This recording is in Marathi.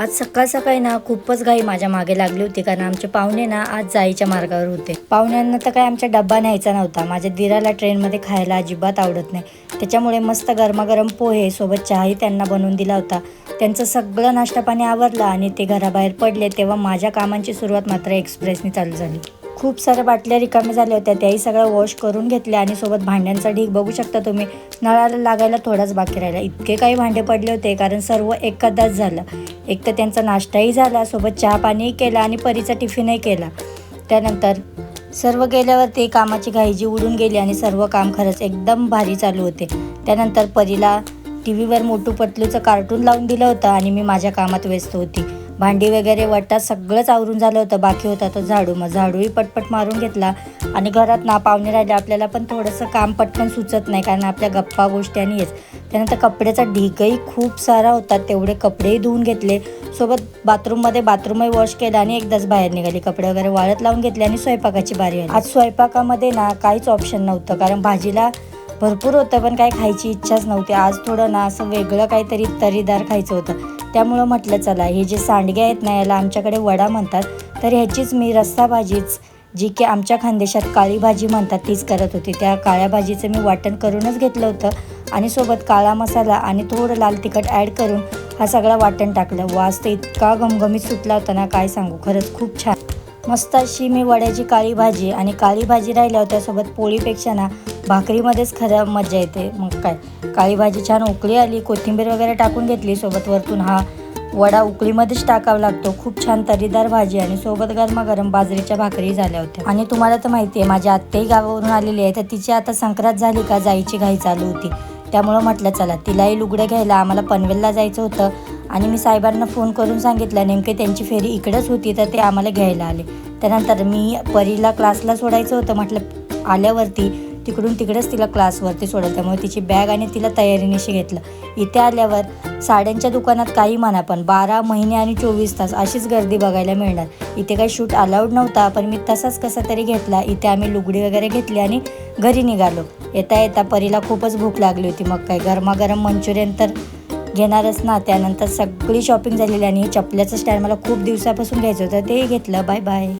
आज सकाळ सकाळी ना खूपच घाई माझ्या मागे लागली होती कारण आमचे पाहुणे ना आज जायच्या मार्गावर होते. पाहुण्यांना तर काय आमच्या डब्बा न्यायचा नव्हता. माझ्या दिराला ट्रेनमध्ये खायला अजिबात आवडत नाही. त्याच्यामुळे मस्त गरमागरम पोहे सोबत चहाही त्यांना बनवून दिला होता. त्यांचं सगळं नाश्ता पाणी आवरलं आणि ते घराबाहेर पडले तेव्हा माझ्या कामांची सुरुवात मात्र एक्सप्रेसनी चालू झाली. खूप साऱ्या बाटल्या रिकाम्या झाल्या होत्या. त्याही सगळं वॉश करून घेतल्या आणि सोबत भांड्यांचा ढीग बघू शकता तुम्ही नळाला लागायला थोडाच बाकी राहिला. इतके काही भांडे पडले होते कारण सर्व एकदाच झालं. एक तर त्यांचा नाश्ताही झाला सोबत चहा पाणीही केला आणि परीचा टिफिनही केला. त्यानंतर सर्व गेल्यावरती कामाची घाई जी उडून गेली आणि सर्व काम खरंच एकदम भारी चालू होते. त्यानंतर परीला टी व्हीवर मोटू पतलूचं कार्टून लावून दिलं होतं आणि मी माझ्या कामात व्यस्त होती. भांडी वगैरे वटात सगळंच आवरून झालं होतं. बाकी होता तो झाडू. मग झाडूही पटपट मारून घेतला. आणि घरात ना पाहुणे राहिले आपल्याला पण थोडंसं काम पटकन सुचत नाही कारण आपल्या गप्पा गोष्टी आणि हेच. त्यानंतर कपड्याचा ढीगही खूप सारा होता. तेवढे कपडेही धुवून घेतले. सोबत बाथरूममध्ये बाथरूमही वॉश केलं आणि एकदाच बाहेर निघाली. कपडे वगैरे वाळत लावून घेतले आणि स्वयंपाकाची बारी आली आज स्वयंपाकामध्ये ना काहीच ऑप्शन नव्हतं कारण भाजीला भरपूर होतं पण काही खायची इच्छाच नव्हती. आज थोडं ना असं वेगळं काहीतरी तरीदार खायचं होतं. त्यामुळं म्हटलं चला हे जे सांडगे आहेत ना याला आमच्याकडे वडा म्हणतात तर ह्याचीच मी रस्सा भाजीच जी की आमच्या खानदेशात काळी भाजी म्हणतात तीच करत होती. त्या काळ्या भाजीचं मी वाटण करूनच घेतलं होतं आणि सोबत काळा मसाला आणि थोडं लाल तिखट ॲड करून हा सगळा वाटण टाकलं. वास तर इतका घमघमीत सुटला होता ना काय सांगू खरंच खूप छान. मस्त अशी मी वड्याची काळी भाजी आणि काळी भाजी राहिल्या होत्या सोबत पोळीपेक्षा ना भाकरीमध्येच खरं मजा येते. मग काय? काळी भाजी छान उकळी आली कोथिंबीर वगैरे टाकून घेतली. सोबत वरतून हा वडा उकळीमध्येच टाकावा लागतो. खूप छान तरीदार भाजी आणि सोबत गरमागरम बाजरीच्या भाकरी झाल्या होत्या. आणि तुम्हाला तर माहिती आहे माझी आत्याही गावावरून आलेली आहे. तर तिची आता संक्रांत झाली का जायची घाई चालू होती. त्यामुळं म्हटलं चला तिलाही लुगडं घ्यायला आम्हाला पनवेलला जायचं होतं. आणि मी साहेबांना फोन करून सांगितलं नेमके त्यांची फेरी इकडंच होती तर ते आम्हाला घ्यायला आले. त्यानंतर मी परीला क्लासला सोडायचं होतं. म्हटलं आल्यावरती तिकडून तिकडेच तिला क्लासवरती सोडत त्यामुळे तिची बॅग आणि तिला तयारीनिशी घेतलं. इथे आल्यावर साड्यांच्या दुकानात काही म्हणा पण बारा महिने आणि चोवीस तास अशीच गर्दी बघायला मिळणार. इथे काही शूट अलाउड नव्हता पण मी तसाच कसा तरी घेतला. इथे आम्ही लुगडी वगैरे घेतली आणि घरी निघालो. येता येता परीला खूपच भूक लागली होती. मग काय गरमागरम मंचुरियन तर घेणारच ना. त्यानंतर सगळी शॉपिंग झालेली आणि चपल्याचं स्टँड मला खूप दिवसापासून घ्यायचं होतं तेही घेतलं. Bye bye.